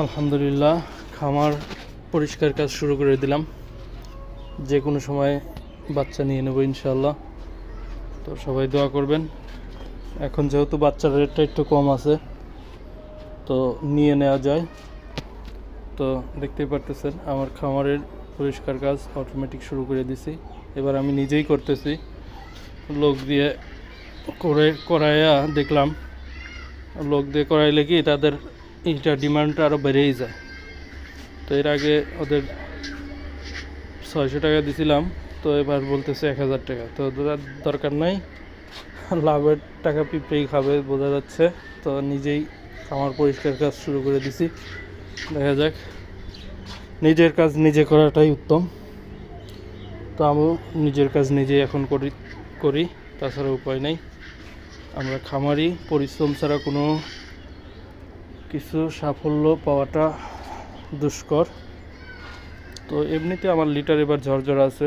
আলহামদুলিল্লাহ, খামার পরিষ্কার কাজ শুরু করে দিলাম। যে কোনো সময় বাচ্চা নিয়ে নেব ইনশাল্লাহ তো সবাই দোয়া করবেন। এখন যেহেতু বাচ্চার রেটটা একটু কম আছে, তো নিয়ে নেওয়া যায়। তো দেখতেই পারতেছেন, আমার খামারের পরিষ্কার কাজ অটোমেটিক শুরু করে দিছি। এবার আমি নিজেই করতেছি। লোক দিয়ে করে করাইয়া দেখলাম। লোক দিয়ে করাইলে কি তাদের এইটা ডিমান্ডটা আরও বেড়েই যায়। তো এর আগে ওদের ছয়শো টাকা দিছিলাম, তো এবার বলতেছে এক হাজার টাকা। তো দরকার নাই, লাভের টাকা পিঁপড়েই খাবে বোঝা যাচ্ছে। তো নিজেই আমার পরিষ্কার কাজ শুরু করে দিছি, দেখা যাক। নিজের কাজ নিজে করাটাই উত্তম। তো আমিও নিজের কাজ নিজেই এখন করি করি, তাছাড়া উপায় নাই। আমরা খামারি, পরিশ্রম ছাড়া কোনো কিছু সাফল্য পাওয়াটা দুষ্কর। তো এমনিতে আমার লিটার এবার ঝরঝর আছে।